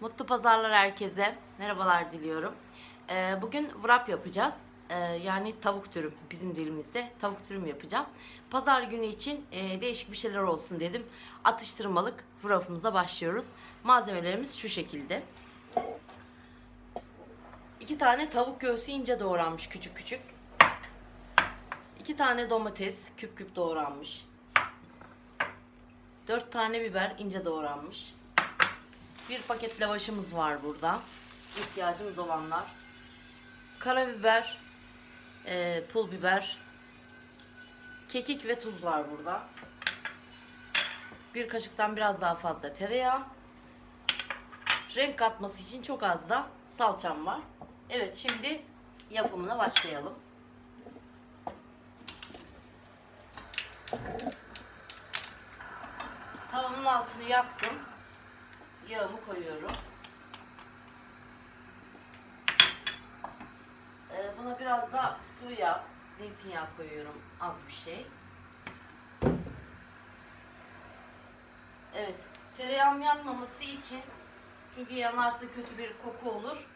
Mutlu pazarlar herkese. Merhabalar diliyorum. Ee, bugün wrap yapacağız. Ee, yani tavuk dürüm bizim dilimizde tavuk dürüm yapacağım. Pazar günü için e, değişik bir şeyler olsun dedim. Atıştırmalık wrap'ımıza başlıyoruz. Malzemelerimiz şu şekilde. İki tane tavuk göğsü ince doğranmış küçük küçük. İki tane domates küp küp doğranmış. Dört tane biber ince doğranmış. Bir paket lavaşımız var burada. İhtiyacımız olanlar. Karabiber, e, pul biber, kekik ve tuz var burada. Bir kaşıktan biraz daha fazla tereyağı. Renk katması için çok az da salçam var. Evet şimdi yapımına başlayalım. Tavamın altını yaktım. Yağımı koyuyorum. Ee, buna biraz da sıvı yağ, zeytinyağı koyuyorum. Az bir şey. Evet. Tereyağım yanmaması için çünkü yanarsa kötü bir koku olur.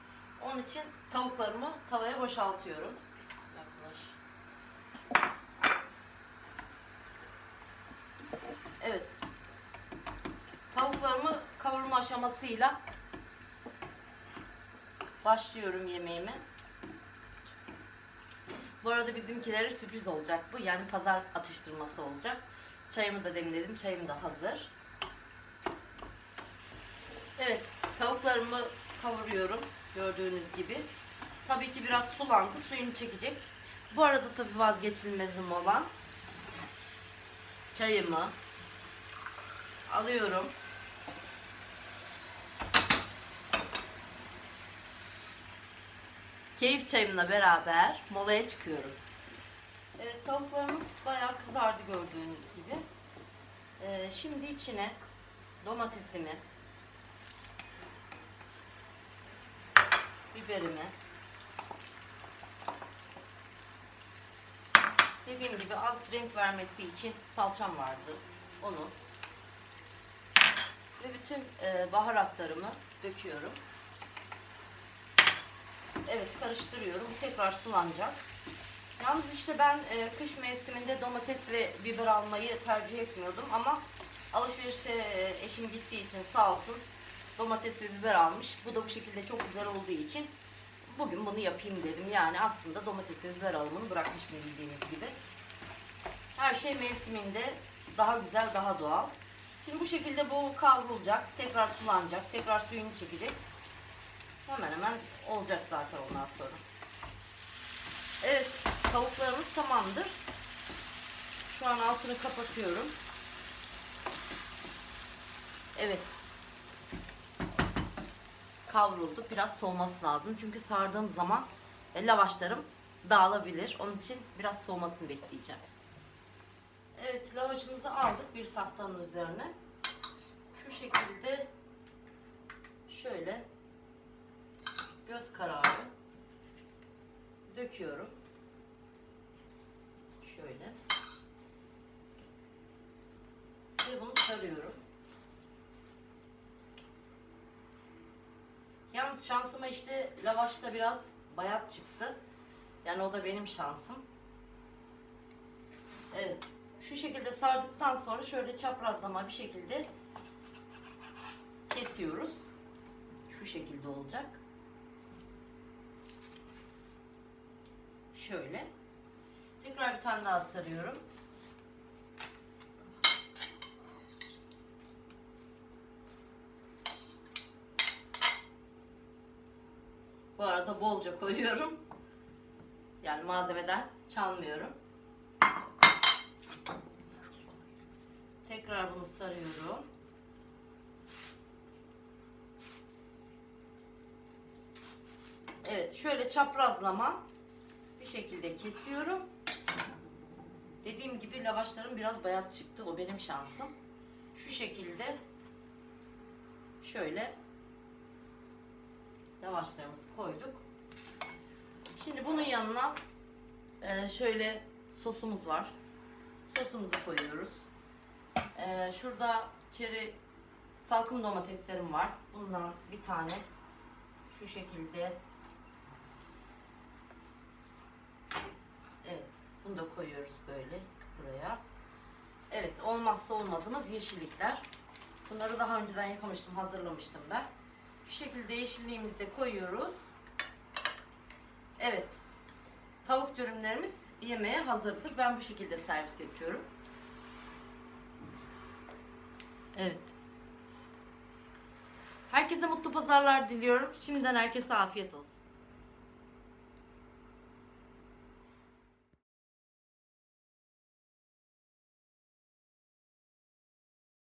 Onun için tavuklarımı tavaya boşaltıyorum. Yaklaş. Evet. Tavuklarımı kavurma aşamasıyla başlıyorum yemeğime. Bu arada bizimkilere sürpriz olacak bu. Yani pazar atıştırması olacak. Çayımı da demledim. Çayım da hazır. Evet, tavuklarımı kavuruyorum. Gördüğünüz gibi. Tabii ki biraz sulandı. Suyunu çekecek. Bu arada tabii vazgeçilmezim olan çayımı alıyorum. Keyif çayımla beraber molaya çıkıyorum. Evet tavuklarımız bayağı kızardı gördüğünüz gibi. Ee, şimdi içine domatesimi, biberimi, dediğim gibi az renk vermesi için salçam vardı. Onu ve bütün e, baharatlarımı döküyorum. Evet karıştırıyorum. Bu tekrar sulanacak. Yalnız işte ben e, kış mevsiminde domates ve biber almayı tercih etmiyordum ama alışverişe eşim gittiği için sağ olsun domates ve biber almış. Bu da bu şekilde çok güzel olduğu için bugün bunu yapayım dedim. Yani aslında domates ve biber alımını bırakmıştım bildiğiniz gibi. Her şey mevsiminde daha güzel, daha doğal. Şimdi bu şekilde bu kavrulacak, tekrar sulanacak, tekrar suyunu çekecek. Hemen hemen olacak zaten ondan sonra. Evet, tavuklarımız tamamdır. Şu an altını kapatıyorum. Evet. Kavruldu. Biraz soğuması lazım. Çünkü sardığım zaman e, lavaşlarım dağılabilir. Onun için biraz soğumasını bekleyeceğim. Evet, lavaşımızı aldık bir tahtanın üzerine. Şu şekilde şöyle döküyorum. Şöyle. Ve bunu sarıyorum. Yalnız şansıma işte lavaşta biraz bayat çıktı. Yani o da benim şansım. Evet. Şu şekilde sardıktan sonra şöyle çaprazlama bir şekilde kesiyoruz. Şu şekilde olacak. Şöyle. Tekrar bir tane daha sarıyorum. Bu arada bolca koyuyorum. Yani malzemeden çalmıyorum. Tekrar bunu sarıyorum. Evet, şöyle çaprazlama bir şekilde kesiyorum. Dediğim gibi lavaşlarım biraz bayat çıktı. O benim şansım. Şu şekilde şöyle lavaşlarımızı koyduk. Şimdi bunun yanına e, şöyle sosumuz var. Sosumuzu koyuyoruz. Ee, şurada çeri Salkım domateslerim var. Bundan bir tane şu şekilde Evet, bunu da koyuyoruz böyle buraya. Evet, olmazsa olmazımız yeşillikler. Bunları daha önceden yıkamıştım, hazırlamıştım ben. Şu şekilde yeşilliğimizi de koyuyoruz. Evet, tavuk dürümlerimiz yemeğe hazırdır. Ben bu şekilde servis yapıyorum. Evet. Herkese mutlu pazarlar diliyorum. Şimdiden herkese afiyet olsun.